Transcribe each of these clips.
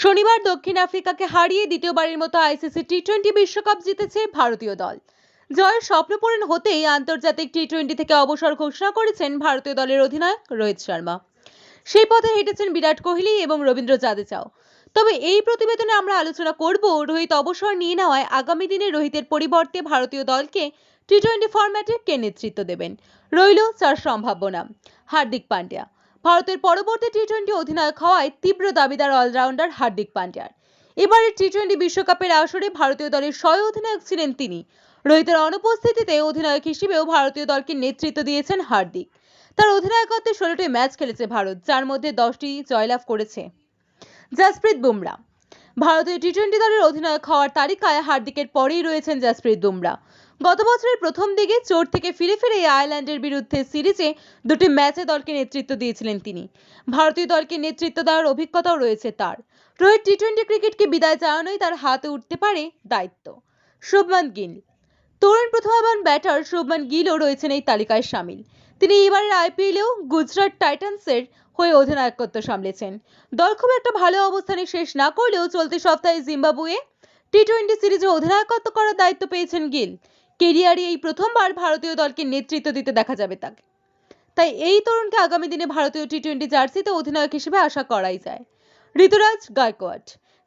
শনিবার দক্ষিণ আফ্রিকাকে হারিয়ে দ্বিতীয়বারের মতো আইসিসি টি টোয়েন্টি বিশ্বকাপ জিতেছে ভারতীয় দল। জয়ের স্বপ্নপূরণ হতেই আন্তর্জাতিক টি টোয়েন্টি থেকে অবসর ঘোষণা করেছেন ভারতীয় দলের অধিনায়ক রোহিত শর্মা। সেই পথে হেঁটেছেন বিরাট কোহলি এবং রবীন্দ্র জাদেজাও। তবে এই প্রতিবেদনে আমরা আলোচনা করব রোহিত অবসর নিয়ে নেওয়ায় আগামী দিনে রোহিতের পরিবর্তে ভারতীয় দলকে টি টোয়েন্টি ফরম্যাটে কে নেতৃত্ব দেবেন। রইল চার সম্ভাব্য সম্ভাবনা হার্দিক পান্ডিয়া। ভারতের পরবর্তী টি টোয়েন্টি অধিনায়ক হওয়ায় তীব্র দাবিদার অলরাউন্ডার হার্দিক পান্ডিয়ার। এবারের টি টোয়েন্টি বিশ্বকাপের আসরে ভারতীয় দলের স্বয় অধিনায়ক ছিলেন তিনি। রোহিতের অনুপস্থিতিতে অধিনায়ক হিসেবেও ভারতীয় দলকে নেতৃত্ব দিয়েছেন হার্দিক। তার অধিনায়কত্বে ষোলোটি ম্যাচ খেলেছে ভারত, যার মধ্যে দশটি জয়লাভ করেছে। জাসপ্রীত বুমরা ভারতীয় টি টোয়েন্টি দলের অধিনায়ক হওয়ার তালিকায় হার্দিকের পরেই রয়েছেন জাসপ্রীত বুমরা। গত বছরের প্রথম দিকে চোট থেকে ফিরে ফিরে আয়ারল্যান্ডের বিরুদ্ধে সিরিজে দুটি ম্যাচে দলকে নেতৃত্ব দিয়েছিলেন তিনি। ভারতীয় দলকে নেতৃত্ব দেওয়ার অভিজ্ঞতাও রয়েছে তার। রোহিত টি টোয়েন্টি ক্রিকেটকে বিদায় জানানোই তার হাতে উঠতে পারে দায়িত্ব। শুভমান গিল। তরুণ প্রতিভাবান ব্যাটার শুভমান গিলও রয়েছেন এই তালিকায় সামিল। তিনি এবারের আইপিএলেও গুজরাট টাইটান্সের হয়ে অধিনায়কত্ব সামলেছেন। দল খুব একটা ভালো অবস্থানে শেষ না করলেও চলতি সপ্তাহে জিম্বাবুয়ে টি টোয়েন্টি সিরিজে অধিনায়কত্ব করার দায়িত্ব পেয়েছেন গিল। কেরিয়ারে এই প্রথমবার ভারতীয় দলকে নেতৃত্ব দিতে দেখা যাবে তাকে। তাই এই তরুণকে আগামী দিনে ভারতীয় টি টোয়েন্টি জার্সিতে অধিনায়ক হিসেবে আশা করাই যায়। ঋতুরাজ গায়কোয়াড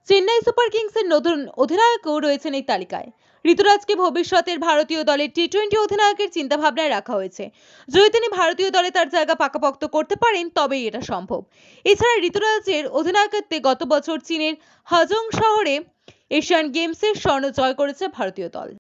চেন্নাই সুপার কিংসের নতুন অধিনায়কও রয়েছেন এই তালিকায়। ঋতুরাজকে ভবিষ্যতের ভারতীয় দলের টি টোয়েন্টি অধিনায়কের চিন্তাভাবনায় রাখা হয়েছে। যদি তিনি ভারতীয় দলে তার জায়গা পাকাপোক্ত করতে পারেন, তবেই এটা সম্ভব। এছাড়া ঋতুরাজের অধিনায়কত্বে গত বছর চীনের হাজং শহরে এশিয়ান গেমসের স্বর্ণ জয় করেছে ভারতীয় দল।